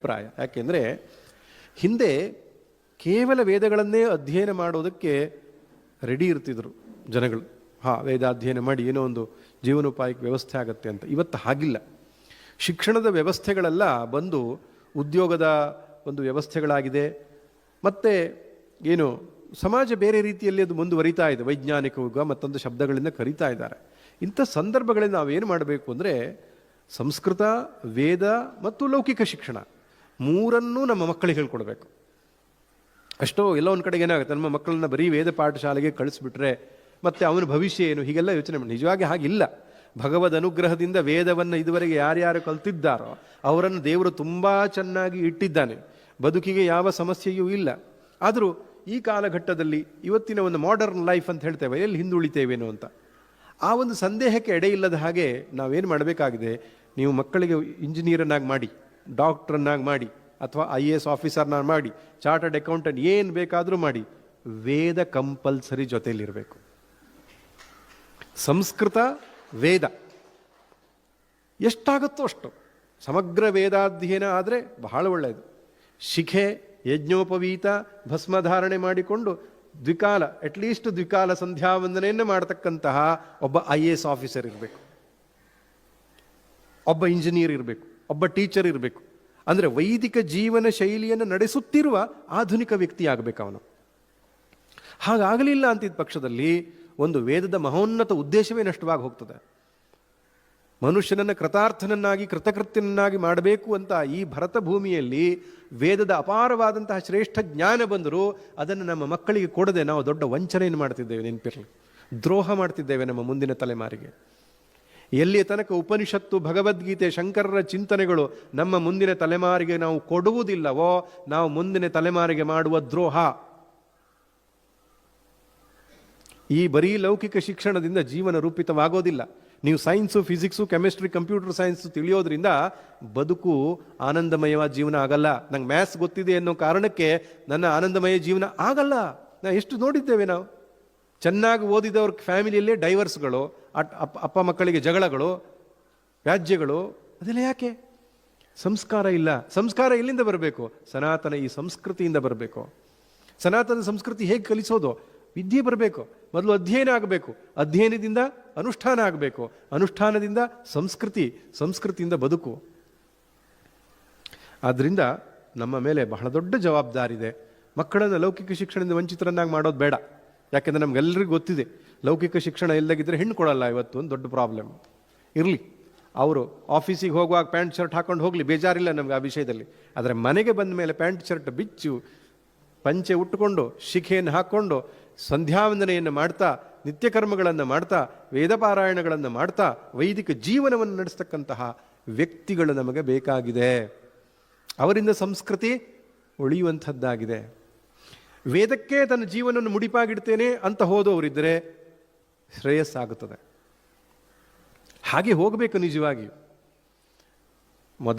ಅಭಿಪ್ರಾಯ. ಯಾಕೆಂದರೆ ಹಿಂದೆ ಕೇವಲ ವೇದಗಳನ್ನೇ ಅಧ್ಯಯನ ಮಾಡೋದಕ್ಕೆ ರೆಡಿ ಇರ್ತಿದ್ರು ಜನಗಳು. ಹಾ ವೇದ ಅಧ್ಯಯನ ಮಾಡಿ ಏನೋ ಒಂದು ಜೀವನೋಪಾಯಕ್ಕೆ ವ್ಯವಸ್ಥೆ ಆಗುತ್ತೆ ಅಂತ. ಇವತ್ತು ಹಾಗಿಲ್ಲ. ಶಿಕ್ಷಣದ ವ್ಯವಸ್ಥೆಗಳೆಲ್ಲ ಬಂದು ಉದ್ಯೋಗದ ಒಂದು ವ್ಯವಸ್ಥೆಗಳಾಗಿದೆ. ಮತ್ತು ಏನು, ಸಮಾಜ ಬೇರೆ ರೀತಿಯಲ್ಲಿ ಅದು ಮುಂದುವರಿತಾ ಇದೆ. ವೈಜ್ಞಾನಿಕ ಯುಗ ಮತ್ತೊಂದು ಶಬ್ದಗಳಿಂದ ಕರೀತಾ ಇದ್ದಾರೆ. ಇಂಥ ಸಂದರ್ಭಗಳಲ್ಲಿ ನಾವೇನು ಮಾಡಬೇಕು ಅಂದರೆ ಸಂಸ್ಕೃತ, ವೇದ ಮತ್ತು ಲೌಕಿಕ ಶಿಕ್ಷಣ. ಮೂರನ್ನೂ ನಮ್ಮ ಮಕ್ಕಳಿಗೆ ಹೇಳ್ಕೊಡ್ಬೇಕು. ಅಷ್ಟೋ ಎಲ್ಲ ಒಂದು ಕಡೆಗೆ ಏನಾಗುತ್ತೆ, ನಮ್ಮ ಮಕ್ಕಳನ್ನ ಬರೀ ವೇದ ಪಾಠಶಾಲೆಗೆ ಕಳಿಸ್ಬಿಟ್ರೆ ಮತ್ತೆ ಅವನ ಭವಿಷ್ಯ ಏನು? ಹೀಗೆಲ್ಲ ಯೋಚನೆ ಮಾಡಿ. ನಿಜವಾಗಿ ಹಾಗಿಲ್ಲ. ಭಗವದ್ ಅನುಗ್ರಹದಿಂದ ವೇದವನ್ನು ಇದುವರೆಗೆ ಯಾರ್ಯಾರು ಕಲ್ತಿದ್ದಾರೋ, ಅವರನ್ನು ದೇವರು ತುಂಬ ಚೆನ್ನಾಗಿ ಇಟ್ಟಿದ್ದಾನೆ. ಬದುಕಿಗೆ ಯಾವ ಸಮಸ್ಯೆಯೂ ಇಲ್ಲ. ಆದರೂ ಈ ಕಾಲಘಟ್ಟದಲ್ಲಿ ಇವತ್ತಿನ ಒಂದು ಮಾಡರ್ನ್ ಲೈಫ್ ಅಂತ ಹೇಳ್ತೇವೆ, ಎಲ್ಲಿ ಹಿಂದುಳಿತೇವೇನೋ ಅಂತ. ಆ ಒಂದು ಸಂದೇಹಕ್ಕೆ ಎಡೆ ಇಲ್ಲದ ಹಾಗೆ ನಾವೇನು ಮಾಡಬೇಕಾಗಿದೆ, ನೀವು ಮಕ್ಕಳಿಗೆ ಇಂಜಿನಿಯರನ್ನಾಗಿ ಮಾಡಿ ಡಾಕ್ಟ್ರನ್ನಾಗಿ ಮಾಡಿ ಅಥವಾ ಐ ಎ ಎಸ್ ಆಫೀಸರ್ನ ಮಾಡಿ ಚಾರ್ಟರ್ಡ್ ಅಕೌಂಟೆಂಟ್ ಏನು ಬೇಕಾದರೂ ಮಾಡಿ, ವೇದ ಕಂಪಲ್ಸರಿ ಜೊತೆಯಲ್ಲಿರಬೇಕು ಸಂಸ್ಕೃತ ವೇದ. ಎಷ್ಟಾಗುತ್ತೋ ಅಷ್ಟು. ಸಮಗ್ರ ವೇದಾಧ್ಯಯನ ಆದರೆ ಬಹಳ ಒಳ್ಳೆಯದು ಶಿಖೆ, ಯಜ್ಞೋಪವೀತ, ಭಸ್ಮಧಾರಣೆ ಮಾಡಿಕೊಂಡು ದ್ವಿಕಾಲ ಅಟ್ಲೀಸ್ಟ್ ದ್ವಿಕಾಲ ಸಂಧ್ಯಾವಂದನೆಯನ್ನು ಮಾಡತಕ್ಕಂತಹ ಒಬ್ಬ ಐ ಎ ಎಸ್ ಆಫೀಸರ್ ಇರಬೇಕು. ಒಬ್ಬ ಇಂಜಿನಿಯರ್ ಇರಬೇಕು. ಒಬ್ಬ ಟೀಚರ್ ಇರಬೇಕು. ಅಂದರೆ ವೈದಿಕ ಜೀವನ ಶೈಲಿಯನ್ನು ನಡೆಸುತ್ತಿರುವ ಆಧುನಿಕ ವ್ಯಕ್ತಿ ಆಗಬೇಕು ಅವನು. ಹಾಗಾಗಲಿಲ್ಲ ಅಂತಿದ್ದ ಪಕ್ಷದಲ್ಲಿ ಒಂದು ವೇದದ ಮಹೋನ್ನತ ಉದ್ದೇಶವೇ ನಷ್ಟವಾಗಿ ಹೋಗ್ತದೆ. ಮನುಷ್ಯನನ್ನು ಕೃತಾರ್ಥನನ್ನಾಗಿ, ಕೃತಕೃತ್ಯನನ್ನಾಗಿ ಮಾಡಬೇಕು ಅಂತ ಈ ಭರತ ಭೂಮಿಯಲ್ಲಿ ವೇದದ ಅಪಾರವಾದಂತಹ ಶ್ರೇಷ್ಠ ಜ್ಞಾನ ಬಂದರೂ ಅದನ್ನು ನಮ್ಮ ಮಕ್ಕಳಿಗೆ ಕೊಡದೆ ನಾವು ದೊಡ್ಡ ವಂಚನೆಯನ್ನು ಮಾಡ್ತಿದ್ದೇವೆ ನೆನಪಿರಲಿ. ದ್ರೋಹ ಮಾಡ್ತಿದ್ದೇವೆ ನಮ್ಮ ಮುಂದಿನ ತಲೆಮಾರಿಗೆ. ಎಲ್ಲಿಯ ತನಕ ಉಪನಿಷತ್ತು, ಭಗವದ್ಗೀತೆ, ಶಂಕರರ ಚಿಂತನೆಗಳು ನಮ್ಮ ಮುಂದಿನ ತಲೆಮಾರಿಗೆ ನಾವು ಕೊಡುವುದಿಲ್ಲವೋ, ನಾವು ಮುಂದಿನ ತಲೆಮಾರಿಗೆ ಮಾಡುವ ದ್ರೋಹ. ಈ ಬರೀ ಲೌಕಿಕ ಶಿಕ್ಷಣದಿಂದ ಜೀವನ ರೂಪಿತವಾಗೋದಿಲ್ಲ. ನೀವು science, physics, chemistry, computer science ತಿಳಿಯೋದ್ರಿಂದ ಬದುಕು ಆನಂದಮಯವಾದ ಜೀವನ ಆಗಲ್ಲ. ನಂಗೆ ಮ್ಯಾಥ್ಸ್ ಗೊತ್ತಿದೆ ಅನ್ನೋ ಕಾರಣಕ್ಕೆ ನನ್ನ ಆನಂದಮಯ ಜೀವನ ಆಗಲ್ಲ. ನಾ ಎಷ್ಟು ನೋಡಿದ್ದೇವೆ ನಾವು? ಚೆನ್ನಾಗಿ ಓದಿದವ್ರ ಫ್ಯಾಮಿಲಿಯಲ್ಲೇ ಡೈವರ್ಸ್ಗಳು. ಅಪ್ಪ ಅಪ್ಪ ಮಕ್ಕಳಿಗೆ ಜಗಳಗಳು, ವ್ಯಾಜ್ಯಗಳು, ಅದೆಲ್ಲ ಯಾಕೆ? ಸಂಸ್ಕಾರ ಇಲ್ಲ. ಸಂಸ್ಕಾರ ಎಲ್ಲಿಂದ ಬರಬೇಕು? ಸನಾತನ ಈ ಸಂಸ್ಕೃತಿಯಿಂದ ಬರಬೇಕು. ಸನಾತನ ಸಂಸ್ಕೃತಿ ಹೇಗೆ ಕಲಿಸೋದು? ವಿದ್ಯೆ ಬರಬೇಕು. ಮೊದಲು ಅಧ್ಯಯನ ಆಗಬೇಕು. ಅಧ್ಯಯನದಿಂದ ಅನುಷ್ಠಾನ ಆಗಬೇಕು. ಅನುಷ್ಠಾನದಿಂದ ಸಂಸ್ಕೃತಿ, ಸಂಸ್ಕೃತಿಯಿಂದ ಬದುಕು. ಆದ್ದರಿಂದ ನಮ್ಮ ಮೇಲೆ ಬಹಳ ದೊಡ್ಡ ಜವಾಬ್ದಾರಿ ಇದೆ ಮಕ್ಕಳನ್ನು ಲೌಕಿಕ ಶಿಕ್ಷಣದಿಂದ ವಂಚಿತರನ್ನಾಗಿ ಮಾಡೋದು ಬೇಡ. ಯಾಕೆಂದರೆ ನಮಗೆಲ್ಲರಿಗೂ ಗೊತ್ತಿದೆ. ಲೌಕಿಕ ಶಿಕ್ಷಣ ಇಲ್ಲದಾಗಿದ್ದರೆ ಹೆಣ್ಣು ಕೊಡಲ್ಲ ಇವತ್ತು, ಒಂದು ದೊಡ್ಡ ಪ್ರಾಬ್ಲಮ್ ಇರಲಿ. ಅವರು ಆಫೀಸಿಗೆ ಹೋಗುವಾಗ ಪ್ಯಾಂಟ್ ಶರ್ಟ್ ಹಾಕೊಂಡು ಹೋಗಲಿ, ಬೇಜಾರಿಲ್ಲ ನಮಗೆ ಆ ವಿಷಯದಲ್ಲಿ. ಆದರೆ ಮನೆಗೆ ಬಂದ ಮೇಲೆ ಪ್ಯಾಂಟ್ ಶರ್ಟ್ ಬಿಚ್ಚು, ಪಂಚೆ ಉಟ್ಟುಕೊಂಡು ಶಿಖೆಯನ್ನು ಹಾಕ್ಕೊಂಡು ಸಂಧ್ಯಾವಂದನೆಯನ್ನು ಮಾಡ್ತಾ, ನಿತ್ಯಕರ್ಮಗಳನ್ನು ಮಾಡ್ತಾ, ವೇದಪಾರಾಯಣಗಳನ್ನು ಮಾಡ್ತಾ, ವೈದಿಕ ಜೀವನವನ್ನು ನಡೆಸ್ತಕ್ಕಂತಹ ವ್ಯಕ್ತಿಗಳು ನಮಗೆ ಬೇಕಾಗಿದೆ. ಅವರಿಂದ ಸಂಸ್ಕೃತಿ ಉಳಿಯುವಂಥದ್ದಾಗಿದೆ. ವೇದಕ್ಕೆ ತನ್ನ ಜೀವನವನ್ನು ಮುಡಿಪಾಗಿಡ್ತೇನೆ ಅಂತ ಹೋದವರಿದ್ದರೆ ಶ್ರೇಯಸ್ಸಾಗುತ್ತದೆ. ಹಾಗೆ ಹೋಗಬೇಕು ನಿಜವಾಗಿಯೂ.